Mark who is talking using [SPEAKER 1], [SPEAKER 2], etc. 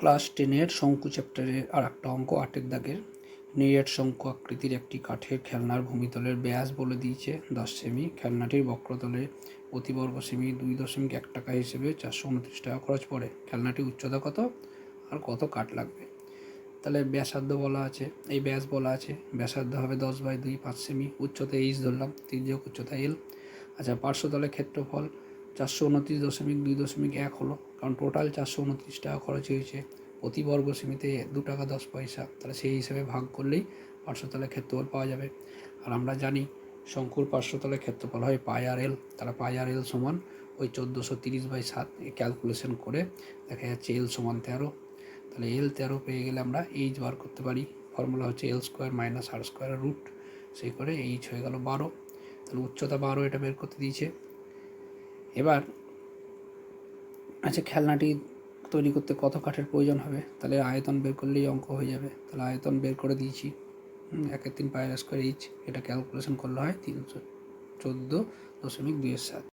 [SPEAKER 1] Class টেনের শঙ্কু চ্যাপ্টারের আর একটা অঙ্ক আটের দাগের। নিরেট শঙ্কু আকৃতির একটি কাঠের খেলনার ভূমিতলের ব্যাস বলে দিয়েছে দশ সেমি। খেলনাটির বক্রতলে প্রতি বর্গ সেমি দুই দশমিক এক টাকা হিসেবে চারশো উনত্রিশ টাকা খরচ পড়ে। খেলনাটির উচ্চতা কত? আর কত কাঠ লাগবে? তাহলে ব্যাসার্ধ বলা আছে। এই ব্যাস বলা আছে। ব্যাসার্ধ হবে দশ বাই দুই পাঁচ সেমি। উচ্চতা এইচ ধরলাম। তির্যক উচ্চতা এল। আচ্ছা পার্শ্বতলে ক্ষেত্রফল চারশো উনত্রিশ দশমিক দুই দশমিক এক হলো। কারণ টোটাল চারশো উনত্রিশ টাকা খরচ হয়েছে। প্রতি বর্গ সেমিতে দু টাকা দশ পয়সা। তাহলে সেই হিসেবে ভাগ করলেই পার্শ্বতলে ক্ষেত্রফল পাওয়া যাবে। আর আমরা জানি শঙ্কুর পার্শ্বতলে ক্ষেত্রফল হয় পাই আর এল। তাহলে পাই আর এল সমান ওই চোদ্দোশো তিরিশ বাই সাত ক্যালকুলেশন করে দেখা যাচ্ছে এল সমান তেরো। তাহলে এল তেরো পেয়ে গেলে আমরা এইচ বার করতে পারি। ফর্মুলা হচ্ছে L square minus R square root সেই করে এইচ হয়ে গেল বারো। তাহলে উচ্চতা বারো এটা বের করতে দিয়েছে। এবার আচ্ছা খেলনাটি তৈরি করতে কত কাঠের প্রয়োজন হবে? তাহলে আয়তন বের করলেই অঙ্ক হয়ে যাবে। তাহলে আয়তন বের করে দিয়েছি। একের তিন পায়ের স্কোয়ার এইচ এটা ক্যালকুলেশন করলে হয় তিনশো চোদ্দ দশমিক দুইয়ের সাত।